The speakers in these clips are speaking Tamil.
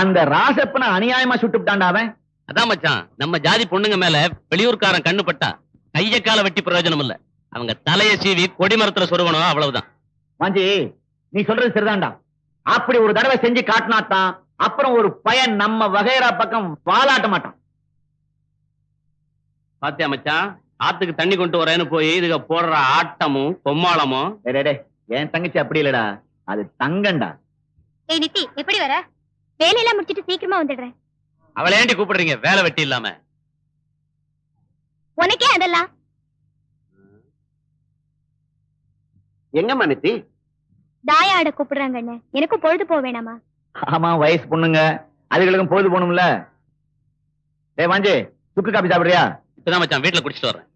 அந்த ராசப்பனை அநியாயமா சுட்டுப்டான்டா அவன். அதான் மச்சான் நம்ம ஜாதி பொண்ணுங்க மேல வெளியூர்காரன் கண்ணு பட்டா கைய கால வெட்டி பிரயோஜனம் இல்ல அவங்க தலைய சீவி கொடிமரத்துல சொருவணும் அவ்வளவுதான். வாஞ்சி நீ சொல்றது சரிதான்டா. அப்படி ஒரு தடவை செஞ்சு காட்டினாத்தான் அப்புறம் ஒரு பையன் நம்ம வகைரா பக்கம் வாலாட்ட மாட்டான். பாத்தியா மச்சான் ஆத்துக்கு தண்ணி கொண்டு வரேன்னு போய் இதுக போடுற ஆட்டமும் கொம்மாளமும் டேய், டேய், டேய், என் தங்கச்சி அப்படி இல்லடா. அது தங்கண்டா. எப்படி வர? வேலையெல்லாம் முடிச்சிட்டு சீக்கிரமா வந்துடுறேன். அவளை ஏண்டி கூப்பிடுறீங்க? வேலை வெட்டி இல்லாம. உனக்கே அதெல்லாம். எங்க மனுத்தி தாய ஆட கூப்பிடுறாங்க அண்ணே. எனக்கும் பொழுது போக வேணாமா? ஆமா வயசு பொண்ணுங்க. அதுகளுக்கும் பொழுது போகணும்ல. டேய் வாஞ்சி சுக்கு காபி சாப்பிடுறியா? இப்பதான் மச்சான் வீட்டுல குடிச்சிட்டு வர்றேன்.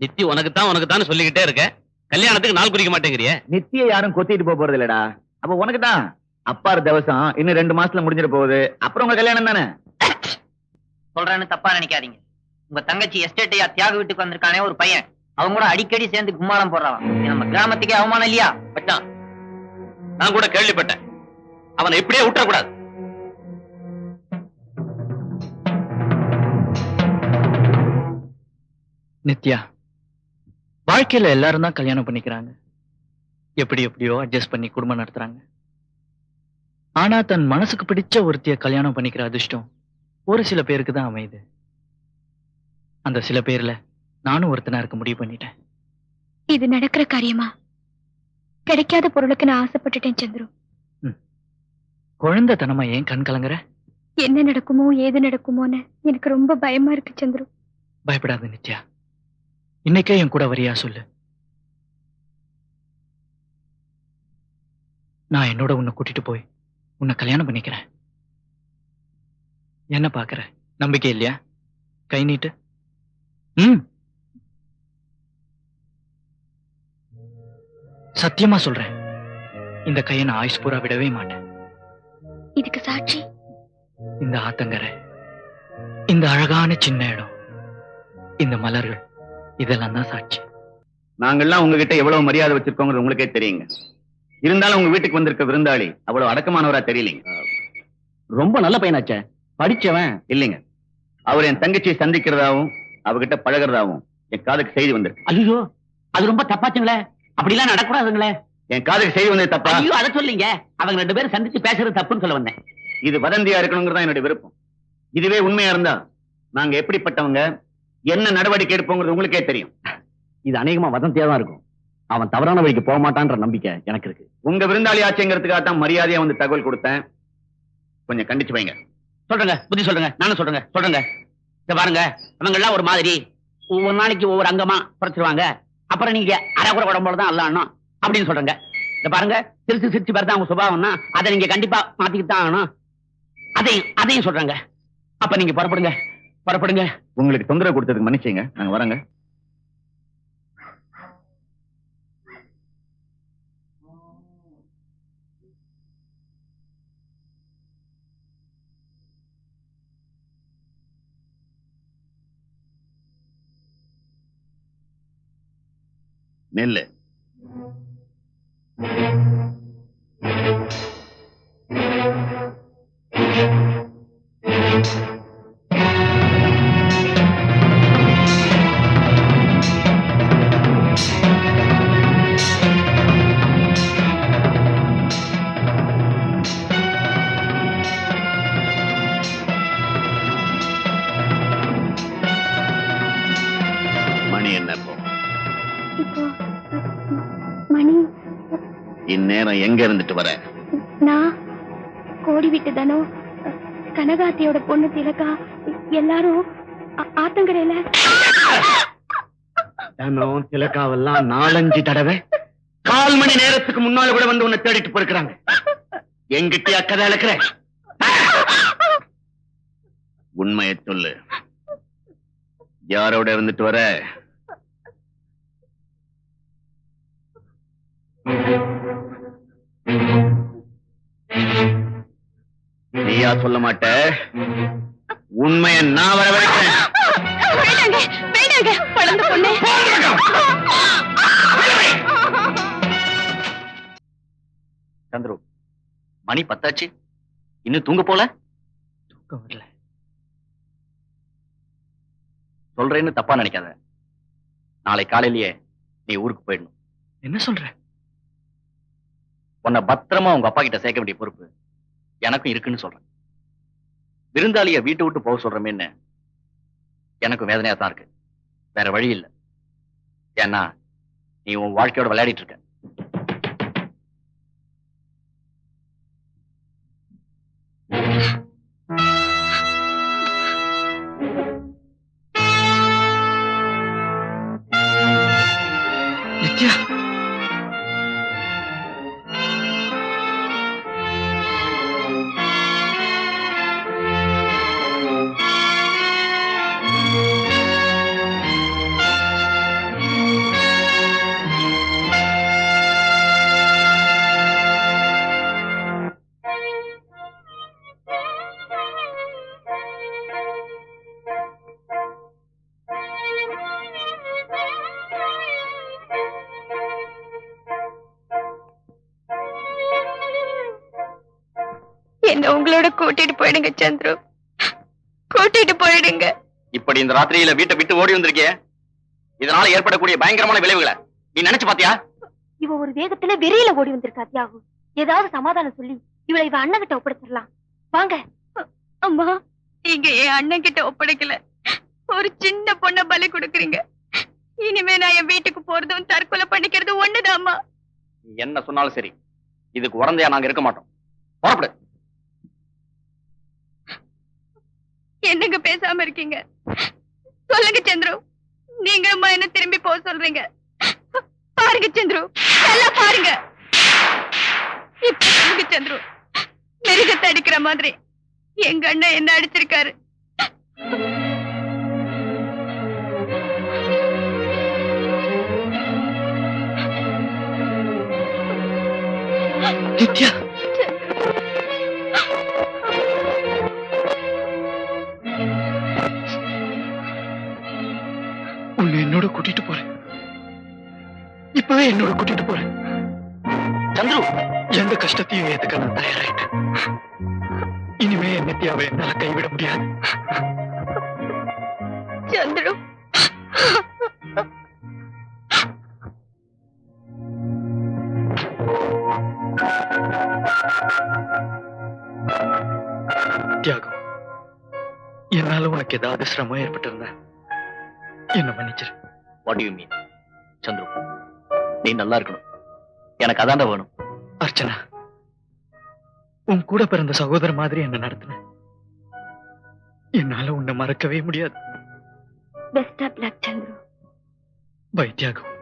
நித்தி உனக்கு தான் உனக்கு தான் சொல்லிக்கிட்டே இருக்க. கல்யாணத்துக்கு நாள் குறிக்க மாட்டேங்கிறியே. நித்திய யாரும் கொத்திட்டு போக போறது இல்லடா அப்ப உனக்கு தான் அப்பாரு திவசம் இன்னும் ரெண்டு மாசத்துல முடிஞ்சிட போகுது. அப்புறம் உங்க கல்யாணம் தானே? சொல்றேன்னு தப்பா நினைக்காதீங்க. உங்க தங்கச்சி எஸ்டேட்டையா தியாக வீட்டுக்கு வந்திருக்கானே ஒரு பையன். அவங்க கூட அடிக்கடி சேர்ந்து கும்மாளம் போடுறான் நம்ம கிராமத்துக்கே அவமானம் இல்லையா? மச்சான் நான் கூட கேள்விப்பட்டேன். அவனை இப்படியே விட்டுறக்கூடாது. நித்யா வாழ்க்கையில எல்லாரும் தான் கல்யாணம் பண்ணிக்கிறாங்க. எப்படி எப்படியோ அட்ஜஸ்ட் பண்ணி குடும்பம் நடத்துறாங்க. ஆனா தன் மனசுக்கு பிடிச்ச ஒருத்திய கல்யாணம் பண்ணிக்கிற அதிர்ஷ்டம் ஒரு சில பேருக்கு தான் அமையுது. அந்த சில பேர்ல நானும் ஒருத்தனா இருக்க முடிவு பண்ணிட்டேன். இது நடக்கிற காரியமா? கிடைக்காத பொருளுக்கு நான் ஆசைப்பட்டுட்டேன் சந்துரு. குழந்தைத்தனமா ஏன் கண் கலங்குற? என்ன நடக்குமோ ஏது நடக்குமோன்னு எனக்கு ரொம்ப பயமா இருக்கு சந்துரு. பயப்படாத நித்யா. இன்னைக்கே என் கூட வரியா சொல்லு. நான் என்னோட உன்னை கூட்டிட்டு போய் உன்னை கல்யாணம் பண்ணிக்கிறேன். என்ன பாக்குற நம்பிக்கை இல்லையா? கை நீட்டு. ம். சத்தியமா சொல்றேன். இந்த கையை நான் ஆயுஸ் பூரா விடவே மாட்டேன். இதுக்கு சாட்சி? இந்த ஆத்தங்கரை இந்த அழகான சின்ன இடம் இந்த மலர்கள் இதெல்லாம் தான் சாட்சி. நாங்கெல்லாம் உங்ககிட்ட எவ்வளவு மரியாதை வச்சிருக்கோங்கிறது உங்களுக்கே தெரியுங்க. இருந்தாலும் உங்க வீட்டுக்கு வந்திருக்க விருந்தாளி அவ்வளவு அடக்கமானவரா தெரியலீங்க. ரொம்ப நல்ல பையனாச்சே. படிச்சவன் இல்லைங்க. அவர் என் தங்கச்சியை சந்திக்கிறதாவும் அவகிட்ட பழகுறதாவும் என் காதுக்கு செய்தி வந்திருக்கு. ஐயோ அது ரொம்ப தப்பாச்சுங்களே. அப்படிலாம் நடக்கூடாதுங்களே. என் காதுக்கு செய்தி வந்தது தப்பா? ஐயோ அதை சொல்லிங்க. அவங்க ரெண்டு பேரும் சந்திச்சு பேசுறது தப்புன்னு சொல்ல வந்தேன். இது வதந்தியா இருக்கணுங்கிறது என்னுடைய விருப்பம். இதுவே உண்மையா இருந்தா நாங்க எப்படிப்பட்டவங்க என்ன நடவடிக்கை எடுப்போங்கிறது உங்களுக்கே தெரியும். இது அநேகமா வதந்தியா தான் இருக்கும். அவன் தவறான வழிக்கு போக மாட்டான்ற நம்பிக்கை எனக்கு இருக்கு. உங்க விருந்தாளி ஆச்சுங்கிறதுக்காக தான் மரியாதையா வந்து தகவல் கொடுத்தேன். கொஞ்சம் கண்டிச்சு வைங்க. சொல்றேங்க புத்தி சொல்றேங்க நானும் சொல்றேங்க சொல்றேங்க. இத பாருங்க அவங்க எல்லாம் ஒரு மாதிரி. ஒவ்வொரு நாளைக்கு ஒவ்வொரு அங்கமா குறைச்சிருவாங்க அப்புறம் நீங்க அரைக்குறை உடம்போட தான் அல்லாணும் அப்படின்னு சொல்றேங்க. இத பாருங்க சிரிச்சு சிரிச்சு பேர் அவங்க சுபாவம்னா அதை நீங்க கண்டிப்பா மாத்திக்கிட்டு தான் ஆகணும். அதையும் அதையும் சொல்றேங்க. அப்ப நீங்க புறப்படுங்க புறப்படுங்க. உங்களுக்கு தொந்தரவு கொடுத்ததுக்கு மன்னிச்சிங்க. நாங்க வரோங்க. நெல்லு. மணி. இந்நேரம் எங்க இருந்துட்டு வர? நான் கோடி விட்டு தானோ கனகாத்தியோட பொண்ணு திலகா எல்லாரும் ஆத்தங்கரையில. தினம் திலக்காவெல்லாம் நாலஞ்சு தடவை கால் மணி நேரத்துக்கு முன்னால கூட வந்து உன்னை தேடிட்டு போயிருக்கிறாங்க. எங்கிட்டயா கதை இழக்கிற உண்மையை சொல்லு. யாரோட இருந்துட்டு வர? நீயா சொல்ல மாட்ட. உண்மையை நான் வர வைக்கிறேன் சந்துரு மணி பத்தாச்சு. இன்னும் தூங்க போல? தூக்கம் வரல. சொல்றேன்னு தப்பா நினைக்காத. நாளை காலையிலேயே நீ ஊருக்கு போயிடணும். என்ன சொல்ற? உன்னை பத்திரமா உங்க அப்பா கிட்ட சேர்க்க வேண்டிய பொறுப்பு எனக்கும் இருக்குன்னு சொல்றேன். விருந்தாளிய வீட்டை விட்டு போக சொல்றமேன்னு எனக்கும் வேதனையா தான் இருக்கு. வேற வழி இல்ல. ஏன்னா நீ உன் வாழ்க்கையோட விளையாடிட்டு இருக்க. என்ன உங்களோட கூட்டிட்டு போயிடுங்க சந்துரு. கூட்டிட்டு போயிடுங்க. இப்படி இந்த ராத்திரியில வீட்டை விட்டு ஓடி வந்திருக்கே இதனால ஏற்படக்கூடிய பயங்கரமான விளைவுகளை. நீ நினைச்சு பாத்தியா? இவ ஒரு வேகத்துல வெறியில ஓடி வந்திருக்கா தியாகு ஏதாவது சமாதானம் சொல்லி இவளை இவ அண்ணன் கிட்ட ஒப்படைச்சிடலாம். வாங்க. அம்மா நீங்க என் அண்ணன் கிட்ட ஒப்படைக்கல. ஒரு சின்ன பொண்ண பலி கொடுக்குறீங்க. இனிமே நான் என் வீட்டுக்கு போறதும் தற்கொலை பண்ணிக்கிறதும் ஒண்ணுதாம்மா. நீ என்ன சொன்னாலும் சரி இதுக்கு உடந்தையா நாங்க இருக்க மாட்டோம். புறப்படு. பேசாம இருக்கீங்க. சொல்லுங்க சந்துரு. நீங்க என்ன திரும்பி போக சொல்றீங்க. பாருங்க சந்துரு. எல்லாம் பாருங்க. இப்ப சொல்லுங்க சந்துரு. மிருகத்தை அடிக்கிற மாதிரி. எங்க அண்ணன் என்ன அடிச்சிருக்காரு? கூட்டிட்டு போறேன். இப்பவே என்னோட கூட்டிட்டு போறேன். சந்துரு! எந்த கஷ்டத்தையும் ஏத்துக்க நான் தயாராயிட்டேன். இனிமே என் நித்யாவை என்னால கைவிட முடியாது. சந்துரு! தியாகம். என்னால உனக்கு ஏதாவது சிரமம் ஏற்பட்டிருந்தா என்ன மன்னிச்சிரு. வாட் யூ மீன் சந்துரு நீ நல்லா இருக்கணும். எனக்கு அதாண்ட வேணும். அர்ச்சனா உன் கூட பிறந்த சகோதர மாதிரி என்ன நடத்தின? என்னால உன்னை மறக்கவே முடியாது. Best of luck Chandru. Bye Thiyagam